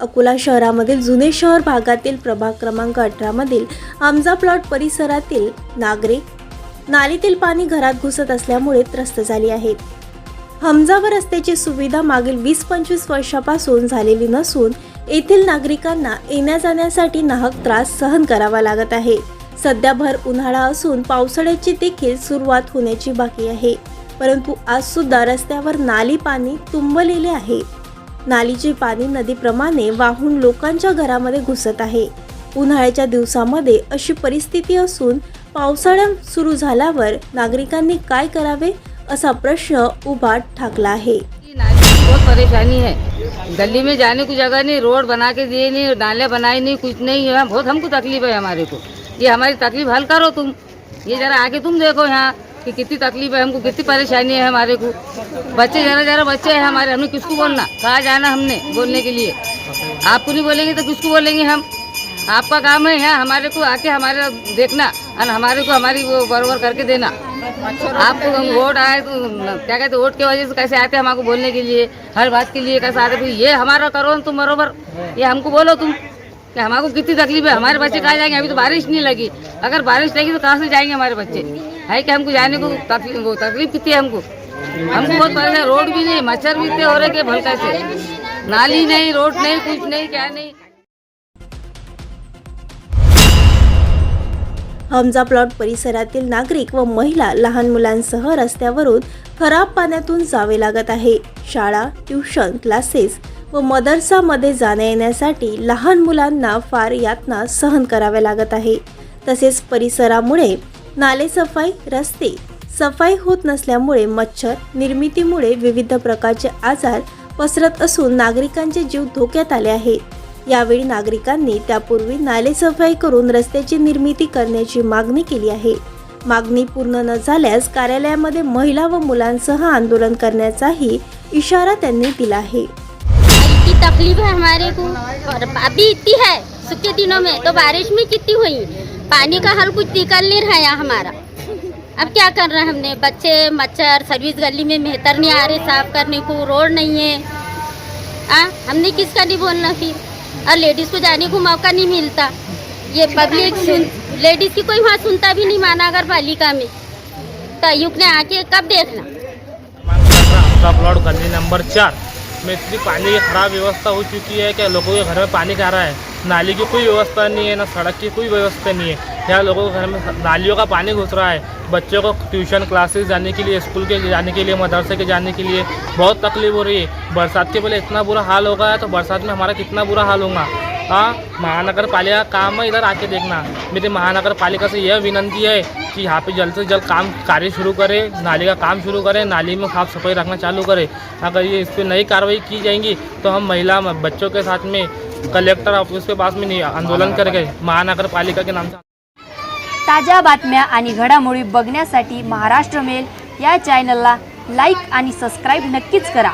अकोला शहरामधील जुने शहर भागातील प्रभाग क्रमांक अठरामधील आमजा प्लॉट परिसरातील नागरिक नालीतील पाणी घरात घुसत असल्यामुळे त्रस्त झाली आहेत. हमजा व रस्त्याची सुविधा मागील वीस पंचवीस वर्षापासून झालेली नसून येथील नागरिकांना येण्या जाण्यासाठी नाहक त्रास सहन करावा लागत आहे. सध्या भर उन्हाळा असून पावसाळ्याची देखील सुरुवात होण्याची बाकी आहे. परंतु आज सुद्धा रस्त्यावर नाली पाणी तुंबलेले आहे. नालीचे पाणी नदीप्रमाणे वाहून लोकांच्या घरामध्ये घुसत आहे. उन्हाळ्याच्या दिवसामध्ये अशी परिस्थिती असून पावसाळा सुरू झाल्यावर नागरिकांनी काय करावे असा प्रश्न उभा ठाकला आहे. नाली बहुत परेशानी है. गली में जाने को जगह नहीं रोड बना के दिए नहीं नाले बनाए नहीं कुछ नहीं है बहुत हमको तकलीफ है हमारे को। ये हमारी तकलीफ हल करो तुम। ये जरा आगे तुम देखो यहाँ। कि कितनी तकलीफ़ है, हमको कितनी परेशानी है हमारे को। बच्चे जरा जरा बच्चे हैं हमारे हमें किसको बोलना? कहाँ जाना हमने बोलने के लिए। आपको नहीं बोलेंगे तो किसको बोलेंगे हम? आपका काम है यहाँ हमारे को आके हमारे देखना और हमारे को हमारी वो बरोबर करके देना। आपको वोट आए तो क्या कहते वोट की वजह से कैसे आते हैं हमको बोलने के लिए, हर बात के लिए कैसे आते ये हमारा करो, तुम बरोबर। ये हमको बोलो तुम। कि हमारे को कितनी तकलीफ है? हमारे बच्चे कहाँ जाएंगे? अभी तो बारिश नहीं लगी। अगर बारिश लगी तो कहाँ से जाएंगे हमारे बच्चे? है कि हमको जाने को तकलीफ वो तकलीफ कितनी है हमको? हमको बहुत परेशान रोड भी नहीं मच्छर भी इतने हो रहे के भलका से। नाली नहीं रोड नहीं कुछ नहीं क्या नहीं। हमजा प्लॉट परिसरातील नागरिक व महिला लहान मुलांसह रस्त्यावरून खराब पाण्यातून जावे लागत आहे. शाळा ट्युशन क्लासेस व मदरसामध्ये जाण्या येण्यासाठी लहान मुलांना फार यातना सहन कराव्या लागत आहे. तसेच परिसरामुळे नालेसफाई रस्ते सफाई होत नसल्यामुळे मच्छर निर्मितीमुळे विविध प्रकारचे आजार पसरत असून नागरिकांचे जीव धोक्यात आले आहेत यावेळी नागरिकांनी त्यापूर्वी नालेसफाई करून रस्त्याची निर्मिती करण्याची मागणी केली आहे. मागणी पूर्ण न झाल्यास कार्यालयामध्ये महिला व मुलांसह आंदोलन करण्याचाही इशारा त्यांनी दिला आहे. तकलीफ़ है हमारे को। और अभी इतनी है, सूखे दिनों में तो बारिश में कितनी हुई? पानी का हल कुछ निकल नहीं रहा है हमारा। अब क्या कर रहे हैं हमने? बच्चे, मच्छर, सर्विस गली में मेहतर नहीं आ रहे, साफ़ करने को रोड नहीं है। आ, हमने किसका नहीं बोलना फिर? और लेडीज़ को जाने को मौका नहीं मिलता। ये पब्लिक सुन लेडीज़ की कोई वहाँ सुनता भी नहीं महानगर पालिका में। तो आयुक्त ने आके कब देखना? गली नंबर चार। में इतनी पानी की खराब व्यवस्था हो चुकी है कि लोगों के घर में पानी खा रहा है। नाली की कोई व्यवस्था नहीं है ना सड़क की कोई व्यवस्था नहीं है। यहाँ लोगों के घर में नालियों का पानी घुस रहा है। बच्चों को ट्यूशन क्लासेस जाने के लिए स्कूल के जाने के लिए मदरसे के जाने के लिए बहुत तकलीफ हो रही है। बरसात के पहले इतना बुरा हाल हो गया तो बरसात में हमारा कितना बुरा हाल होगा। हाँ महानगर पालिका का काम है इधर आके देखना। मेरी महानगर पालिका से यह विनंती है कि यहाँ पे जल्द से जल्द काम कार्य शुरू करे नाली का काम शुरू करें नाली में साफ सफाई रखना चालू करें। अगर ये इस पर नई कार्रवाई की जाएंगी तो हम महिला बच्चों के साथ में कलेक्टर ऑफिस के पास में नहीं आंदोलन करके महानगर पालिका के नाम से ताज्या बातम्या आणि घडामोडी बघण्यासाठी महाराष्ट्र मेल या चॅनलला लाईक आणि सबस्क्राईब नक्कीच करा.